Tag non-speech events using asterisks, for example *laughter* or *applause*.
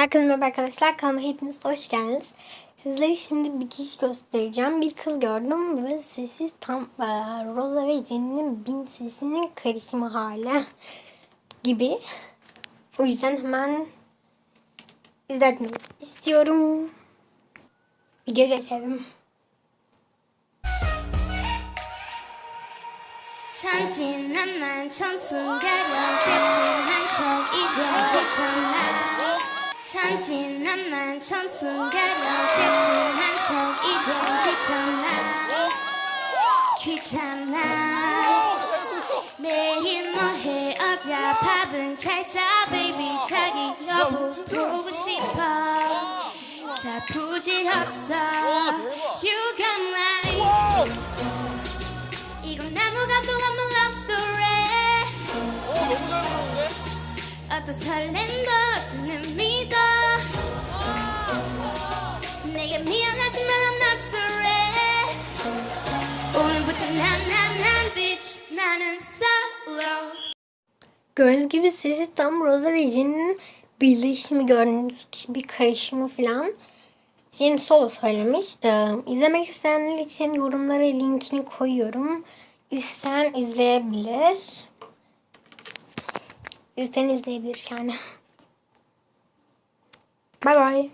Herkese merhaba arkadaşlar. Kanalıma hepiniz hoş geldiniz. Sizlere şimdi bir kişi göstereceğim. Bir kız gördüm ve sesi tam e, Rosa ve Jenny'nin bin sesinin karışımı hali *laughs* gibi. O yüzden hemen izletmek istiyorum. Video geçelim. Çan çiğnemen çansın gel seçilen çok iyice geçenler 지쳤나 천진난만 천순가련 섹시한 척 이제 지쳤나? 귀찮나 매일 뭐해? 어디야 밥은 잘자 베이비 자기 여보 보고 싶어. 다 부질없어. You come like 어떤 설렘도 어떤 의미도 내게 미안하지만 I'm not sorry 오늘부터 난난난 bitch 나는 solo Gördüğünüz gibi sesi tam Rosa ve Jenny'nin birleşimi gördüğünüz gibi bir karışımı falan. Jenny solo söylemiş. Ee, izlemek isteyenler için yorumlara linkini koyuyorum. İsteyen izleyebilir. İsteyen izleyebilir yani. *laughs* Bye bye.